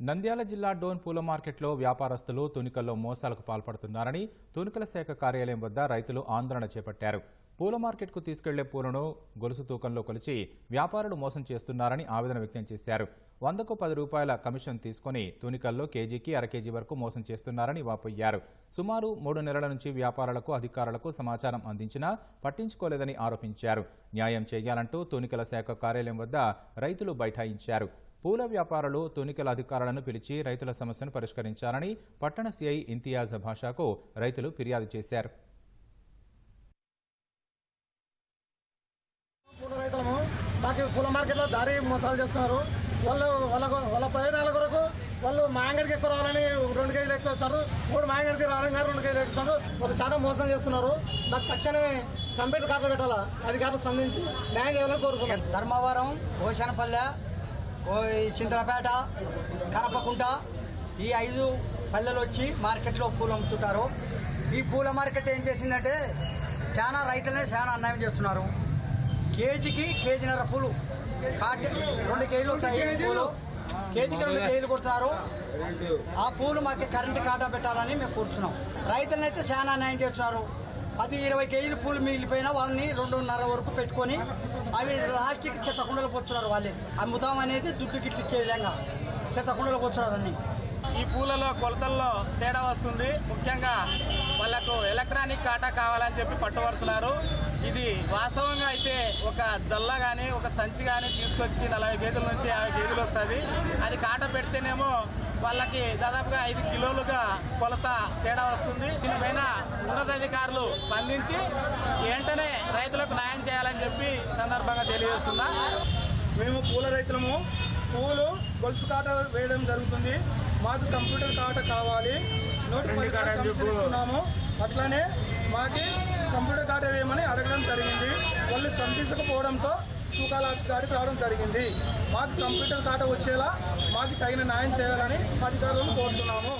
నంద్యాల జిల్లా డోన్ పూల మార్కెట్లో వ్యాపారస్తులు తునికల్లో మోసాలకు పాల్పడుతున్నారని తునికల శాఖ కార్యాలయం వద్ద రైతులు ఆందోళన చేపట్టారు. పూల మార్కెట్కు తీసుకెళ్ళే పూలను గొలుసు తూకంలో కొలిచి వ్యాపారులు మోసం చేస్తున్నారని ఆవేదన వ్యక్తం చేశారు. వందకు పది రూపాయల కమిషన్ తీసుకుని తునికల్లో కేజీకి అర కేజీ వరకు మోసం చేస్తున్నారని వాపోయారు. సుమారు మూడు నెలల నుంచి వ్యాపారులకు అధికారులకు సమాచారం అందించినా పట్టించుకోలేదని ఆరోపించారు. న్యాయం చేయాలంటూ తునికల శాఖ కార్యాలయం వద్ద రైతులు బైఠాయించారు. పూల వ్యాపారులు తునికల అధికారులను పిలిచి రైతుల సమస్యను పరిష్కరించాలని పట్టణ సీఐ ఇంతియాజ్ భాషాకు రైతులు ఫిర్యాదు చేశారు. పూల రైతులము మాకు పూల మార్కెట్లో దారి మోసాలు చేస్తున్నారు. వాళ్ళు వాళ్ళ వాళ్ళ ప్రయోజనాల కొరకు వాళ్ళు మా అంగడికి ఎక్కువ రావాలని రెండు కేజీలు ఎక్కువ ఇస్తారు. మూడు మా అంగడికి రావాలని రెండు కేజీలు ఎక్కువ వాళ్ళు చాలా మోసం చేస్తున్నారు. నాకు తక్షణమే కంప్యూటర్ కార్డులు పెట్టాలా? అధికారులు స్పందించి న్యాయం చేయాలని కోరుతున్నాం. ధర్మవరం ఈ చింతలపేట కరపకుంట ఈ ఐదు పల్లెలు వచ్చి మార్కెట్లో పూలు అమ్ముతుంటారు. ఈ పూల మార్కెట్ ఏం చేసిందంటే చాలా రైతులనే చాలా అన్యాయం చేస్తున్నారు. కేజీకి కేజీన్నర పూలు. కాటి రెండు కేజీలు వచ్చాయి పూలు. కేజీకి రెండు కేజీలు కొడుతున్నారు. ఆ పూలు మాకు కరెంటు కాటా పెట్టాలని మేము కోరుతున్నాం. రైతులను అయితే చాలా అన్యాయం చేస్తున్నారు. పది ఇరవై కేజీలు పూలు మిగిలిపోయినా వాళ్ళని రెండున్నర వరకు పెట్టుకొని అవి లాస్ట్కి చెత్త కుండలు పోతున్నారు వాళ్ళే. అమ్ముతాం అనేది దుడ్డు గిట్లు ఇచ్చే విధంగా చెత్త కుండలు అన్ని. ఈ పూలలో కొలతల్లో తేడా వస్తుంది. ముఖ్యంగా వాళ్ళకు ఎలక్ట్రానిక్ కాటా కావాలని చెప్పి పట్టుబడుతున్నారు. ఇది వాస్తవంగా అయితే ఒక జల్ల కానీ ఒక సంచి కానీ తీసుకొచ్చి నలభై కేజీల నుంచి యాభై కేజీలు వస్తుంది. అది కాట పెడితేనేమో వాళ్ళకి దాదాపుగా ఐదు కిలోలుగా కొలత తేడా వస్తుంది. దీనిపైన ఉన్నతాధికారులు స్పందించి వెంటనే రైతులకు న్యాయం చేయాలని చెప్పి సందర్భంగా తెలియజేస్తున్నా. మేము పూల రైతులము. పూలు గొలుసు కాట వేయడం జరుగుతుంది. మాకు కంప్యూటర్ కాట కావాలి. నూట ఇస్తున్నాము అట్లానే మాకి కంప్యూటర్ కాట వేయమని అడగడం జరిగింది. వాళ్ళు సంధించకపోవడంతో తూకాల ఆఫీస్ కాడికి రావడం జరిగింది. మాకు కంప్యూటర్ కాట వచ్చేలా మాకు తగిన న్యాయం చేయాలని అధికారులను కోరుతున్నాము.